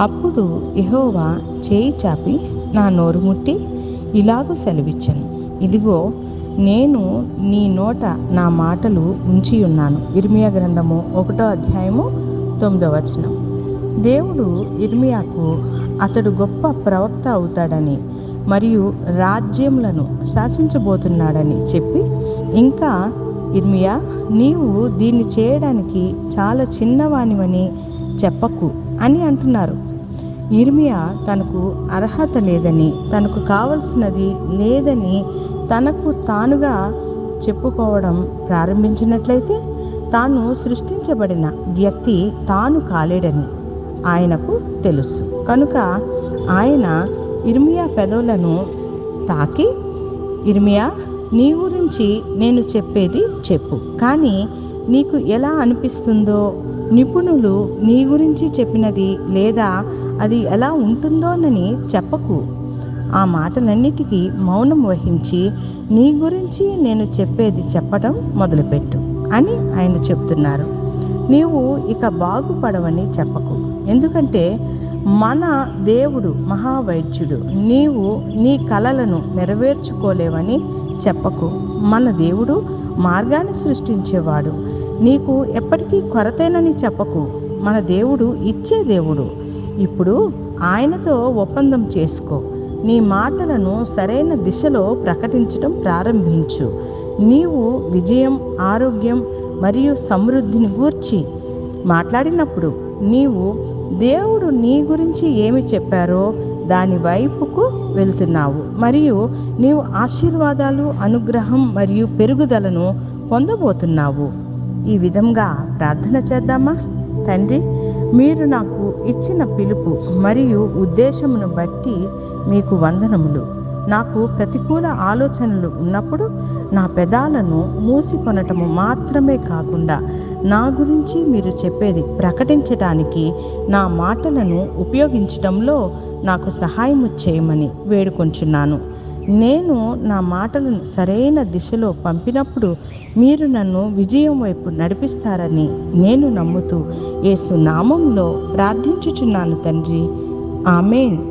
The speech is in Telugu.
అప్పుడు ఎహోవా చేయి చాపి నా నోరు ముట్టి ఇలాగూ సెలవిచ్చాను. ఇదిగో నేను నీ నోట నా మాటలు ఉంచి ఉన్నాను ఇర్మియా గ్రంథము ఒకటో అధ్యాయము తొమ్మిదో వచనం. దేవుడు ఇర్మియాకు అతడు గొప్ప ప్రవక్త అవుతాడని మరియు రాజ్యములను శాసించబోతున్నాడని చెప్పి ఇంకా ఇర్మియా నీవు దీన్ని చేయడానికి చాలా చిన్నవానివని చెప్పకు అని అంటున్నారు. ఇర్మియా తనకు అర్హత లేదని తనకు కావలసినది లేదని తనకు తానుగా చెప్పుకోవడం ప్రారంభించినట్లయితే తాను సృష్టించబడిన వ్యక్తి తాను కాలేడని. ఆయనకు తెలుసు. కనుక ఆయన ఇర్మియా పెదవులను తాకి ఇర్మియా నీ గురించి నేను చెప్పేది చెప్పు. కానీ నీకు ఎలా అనిపిస్తుందో? నిపుణులు నీ గురించి చెప్పినది లేదా అది ఎలా ఉంటుందోనని చెప్పకు ఆ మాటలన్నిటికీ మౌనం వహించి నీ గురించి నేను చెప్పేది చెప్పడం మొదలుపెట్టు అని ఆయన చెప్తున్నారు. నీవు ఇక బాగుపడవని చెప్పకు. ఎందుకంటే మన దేవుడు మహావైద్యుడు. నీవు నీ కలలను నెరవేర్చుకోలేవని చెప్పకు. మన దేవుడు మార్గాన్ని సృష్టించేవాడు. నీకు ఎప్పటికీ కొరతేనని చెప్పకు. మన దేవుడు ఇచ్చే దేవుడు. ఇప్పుడు ఆయనతో ఒప్పందం చేసుకో. నీ మాటలను సరైన దిశలో ప్రకటించడం ప్రారంభించు. నీవు విజయం ఆరోగ్యం మరియు సమృద్ధిని గూర్చి మాట్లాడినప్పుడు నీవు దేవుడు నీ గురించి ఏమి చెప్పారో దాని వైపుకు వెళ్తున్నావు. మరియు నీవు ఆశీర్వాదాలు అనుగ్రహం మరియు పెరుగుదలను పొందబోతున్నావు. ఈ విధంగా ప్రార్థన చేద్దామా? తండ్రి మీరు నాకు ఇచ్చిన పిలుపు మరియు ఉద్దేశమును బట్టి మీకు వందనములు. నాకు ప్రతికూల ఆలోచనలు ఉన్నప్పుడు నా పెదాలను మూసికొనటము మాత్రమే కాకుండా నా గురించి మీరు చెప్పేది ప్రకటించడానికి నా మాటలను ఉపయోగించడంలో నాకు సహాయం చేయమని వేడుకొంచున్నాను. నేను నా మాటలను సరైన దిశలో పంపినప్పుడు మీరు నన్ను విజయం వైపు నడిపిస్తారని నేను నమ్ముతూ యేసు నామంలో ప్రార్థించుచున్నాను తండ్రి. ఆమెన్.